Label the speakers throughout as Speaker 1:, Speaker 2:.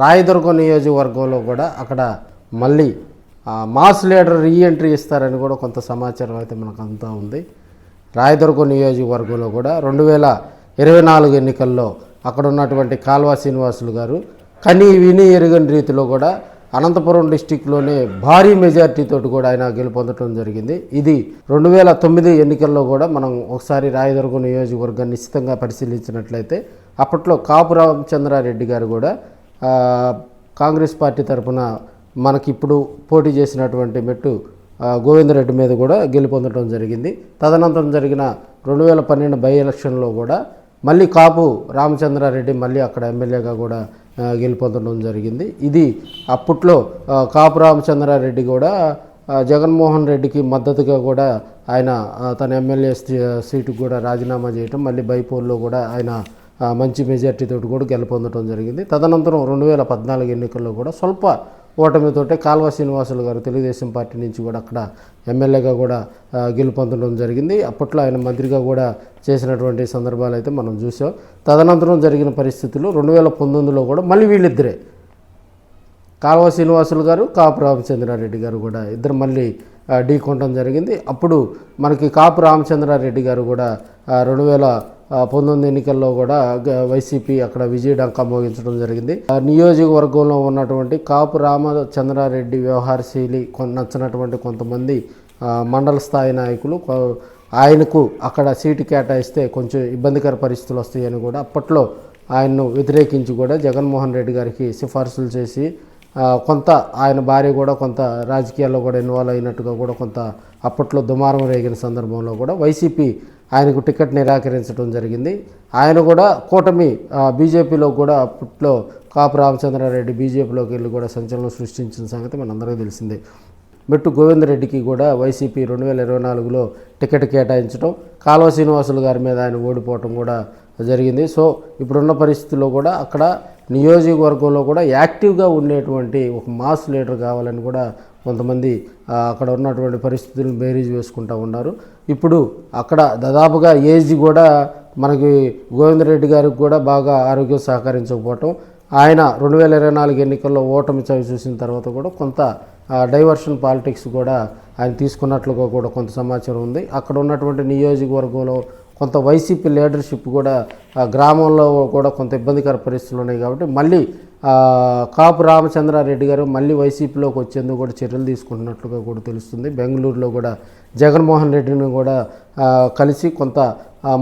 Speaker 1: రాయదుర్గం నియోజకవర్గంలో కూడా అక్కడ మళ్ళీ మాస్ లీడర్ రీఎంట్రీ ఇస్తారని కూడా కొంత సమాచారం అయితే మనకు అంతా ఉంది. రాయదుర్గం నియోజకవర్గంలో కూడా రెండు వేల ఇరవై నాలుగు ఎన్నికల్లో అక్కడ ఉన్నటువంటి కాల్వా శ్రీనివాసులు గారు కని విని ఎరుగని రీతిలో కూడా అనంతపురం డిస్టిక్లోనే భారీ మెజార్టీతో కూడా ఆయన గెలుపొందడం జరిగింది. ఇది రెండు వేల తొమ్మిది ఎన్నికల్లో కూడా మనం ఒకసారి రాయదుర్గం నియోజకవర్గాన్ని నిశ్చితంగా పరిశీలించినట్లయితే అప్పట్లో కాపు రామచంద్రారెడ్డి గారు కూడా కాంగ్రెస్ పార్టీ తరఫున మనకిప్పుడు పోటీ చేసినటువంటి మెట్టు గోవిందరెడ్డి మీద కూడా గెలుపొందడం జరిగింది. తదనంతరం జరిగిన రెండు వేల పన్నెండు బై ఎలక్షన్లో కూడా మళ్ళీ కాపు రామచంద్రారెడ్డి మళ్ళీ అక్కడ ఎమ్మెల్యేగా కూడా గెలుపొందడం జరిగింది. ఇది అప్పట్లో కాపు రామచంద్రారెడ్డి కూడా జగన్మోహన్ రెడ్డికి మద్దతుగా కూడా ఆయన తన ఎమ్మెల్యే సీటుకు కూడా రాజీనామా చేయటం మళ్ళీ బైపోల్లో కూడా ఆయన మంచి మెజార్టీతో కూడా గెలుపొందడం జరిగింది. తదనంతరం రెండు వేల పద్నాలుగు ఎన్నికల్లో కూడా స్వల్ప ఓటమితోటే కాల్వ శ్రీనివాసులు గారు తెలుగుదేశం పార్టీ నుంచి కూడా అక్కడ ఎమ్మెల్యేగా కూడా గెలుపొందడం జరిగింది. అప్పట్లో ఆయన మంత్రిగా కూడా చేసినటువంటి సందర్భాలు అయితే మనం చూసాం. తదనంతరం జరిగిన పరిస్థితులు రెండు వేల పంతొమ్మిదిలో కూడా మళ్ళీ వీళ్ళిద్దరే. కాల్వ శ్రీనివాసులు గారు కాపు రామచంద్రారెడ్డి గారు కూడా ఇద్దరు మళ్ళీ ఢీకొనడం జరిగింది. అప్పుడు మనకి కాపు రామచంద్రారెడ్డి గారు కూడా రెండు వేల పంతొమ్మిది ఎన్నికల్లో కూడా వైసీపీ అక్కడ విజయ డంకా మోగించడం జరిగింది. నియోజకవర్గంలో ఉన్నటువంటి కాపు రామచంద్రారెడ్డి వ్యవహారశైలి నచ్చినటువంటి కొంతమంది మండల స్థాయి నాయకులు ఆయనకు అక్కడ సీటు కేటాయిస్తే కొంచెం ఇబ్బందికర పరిస్థితులు వస్తాయని కూడా అప్పట్లో ఆయన్ను వ్యతిరేకించి కూడా జగన్మోహన్ రెడ్డి గారికి సిఫార్సులు చేసి కొంత ఆయన భార్య కూడా కొంత రాజకీయాల్లో కూడా ఇన్వాల్వ్ అయినట్టుగా కూడా కొంత అప్పట్లో దుమారం రేగిన సందర్భంలో కూడా వైసీపీ ఆయనకు టికెట్ నిరాకరించడం జరిగింది. ఆయన కూడా కూటమి బీజేపీలో కూడా అప్పట్లో కాపు రామచంద్రారెడ్డి బీజేపీలోకి వెళ్ళి కూడా సంచలనం సృష్టించిన సంగతి మనందరికీ తెలిసిందే. మెట్టు గోవిందరెడ్డికి కూడా వైసీపీ రెండు వేల ఇరవై నాలుగులో టికెట్ కేటాయించడం కాలువ శ్రీనివాసులు గారి మీద ఆయన ఓడిపోవటం కూడా జరిగింది. సో ఇప్పుడున్న పరిస్థితుల్లో కూడా అక్కడ నియోజకవర్గంలో కూడా యాక్టివ్గా ఉండేటువంటి ఒక మాస్ లీడర్ కావాలని కూడా కొంతమంది అక్కడ ఉన్నటువంటి పరిస్థితులను బేరీజ్ వేసుకుంటూ ఉన్నారు. ఇప్పుడు అక్కడ దాదాపుగా ఏజ్ కూడా మనకి గోవిందరెడ్డి గారికి కూడా బాగా ఆరోగ్యం సహకరించకపోవటం ఆయన రెండు వేల ఇరవై నాలుగు ఎన్నికల్లో ఓటమి చవి చూసిన తర్వాత కూడా కొంత డైవర్షన్ పాలిటిక్స్ కూడా ఆయన తీసుకున్నట్లుగా కూడా కొంత సమాచారం ఉంది. అక్కడ ఉన్నటువంటి నియోజకవర్గంలో కొంత వైసీపీ లీడర్షిప్ కూడా గ్రామంలో కూడా కొంత ఇబ్బందికర పరిస్థితులు ఉన్నాయి కాబట్టి మళ్ళీ కాపు రామచంద్రారెడ్డి గారు మళ్ళీ వైసీపీలోకి వచ్చేందుకు కూడా చర్యలు తీసుకుంటున్నట్లుగా కూడా తెలుస్తుంది. బెంగళూరులో కూడా జగన్మోహన్ రెడ్డిని కూడా కలిసి కొంత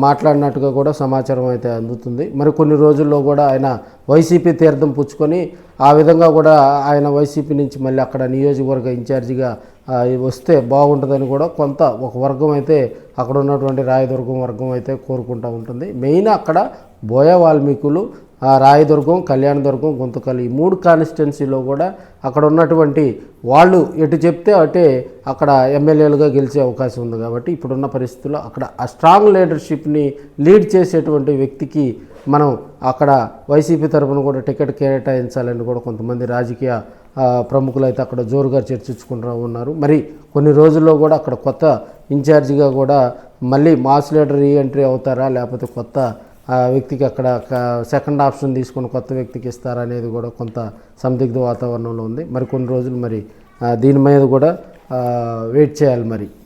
Speaker 1: మాట్లాడినట్టుగా కూడా సమాచారం అయితే అందుతుంది. మరి కొన్ని రోజుల్లో కూడా ఆయన వైసీపీ తీర్థం పుచ్చుకొని ఆ విధంగా కూడా ఆయన వైసీపీ నుంచి మళ్ళీ అక్కడ నియోజకవర్గ ఇన్ఛార్జిగా వస్తే బాగుంటుందని కూడా కొంత ఒక వర్గం అయితే అక్కడ ఉన్నటువంటి రాయదుర్గం వర్గం అయితే కోరుకుంటూ ఉంటుంది. మెయిన్ అక్కడ బోయ వాల్మీకులు రాయదుర్గం కళ్యాణదుర్గం గుంతకల్ ఈ మూడు కాన్స్టిట్యున్సీలో కూడా అక్కడ ఉన్నటువంటి వాళ్ళు ఎటు చెప్తే అటే అక్కడ ఎమ్మెల్యేలుగా గెలిచే అవకాశం ఉంది కాబట్టి ఇప్పుడున్న పరిస్థితుల్లో అక్కడ ఆ స్ట్రాంగ్ లీడర్షిప్ని లీడ్ చేసేటువంటి వ్యక్తికి మనం అక్కడ వైసీపీ తరఫున కూడా టికెట్ కేటాయించాలని కూడా కొంతమంది రాజకీయ ప్రముఖులు అయితే అక్కడ జోరుగా చర్చించుకుంటూ ఉన్నారు. మరి కొన్ని రోజుల్లో కూడా అక్కడ కొత్త ఇన్ఛార్జిగా కూడా మళ్ళీ మాస్ లీడర్ రీఎంట్రీ అవుతారా? లేకపోతే కొత్త ఆ వ్యక్తికి అక్కడ సెకండ్ ఆప్షన్ తీసుకుని కొత్త వ్యక్తికి ఇస్తారా అనేది కూడా కొంత సందిగ్ధ వాతావరణంలో ఉంది. మరి కొన్ని రోజులు మరి దీని మీద కూడా వెయిట్ చేయాలి మరి.